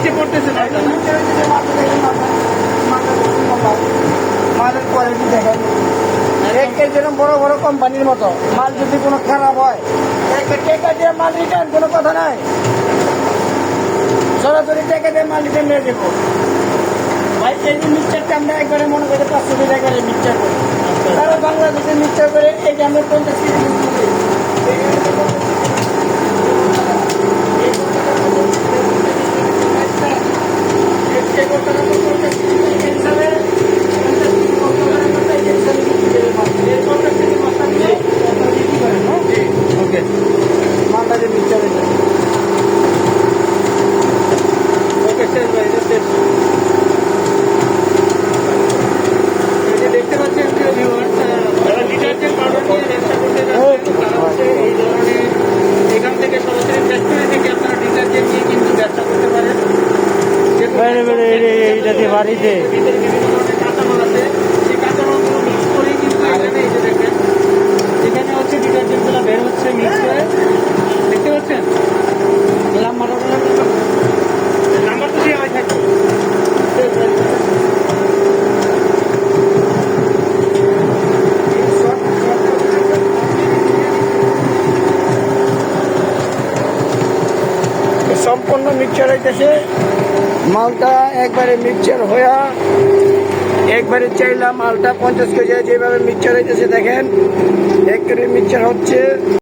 নিচে পড়তেছে মালের কোয়ালিটি দেখেন একের জন্য বড় বড় কোম্পানির মতো। মাল যদি কোনো খারাপ হয় টেকা দিয়ে মাল রিটার্ন কোনো কথা নাই। সরাসরি টেকা দিয়ে মাল রিটার্ন নিয়ে দেবো ভাই এই যে আমরা একবারে মনে করি পাঁচশো টাকা একবারে মিক্সচার তারা বাংলাদেশে মিক্সচার করে এই যে আমরা পঞ্চাশ কেজি করেই কিন্তু এখানে হচ্ছে ডিটারজেন্টগুলো বের হচ্ছে মিক্স করে। দেখতে পাচ্ছেন? নাম্বার তো সম্পূর্ণ মিক্সচার হইতেছে। মালটা একবারে মিক্সচার হইয়া একবারে চাইলাম মালটা পঞ্চাশ কেজি, যেভাবে মিক্সচার হইতেছে দেখেন, এক কেজি মিক্সচার হচ্ছে।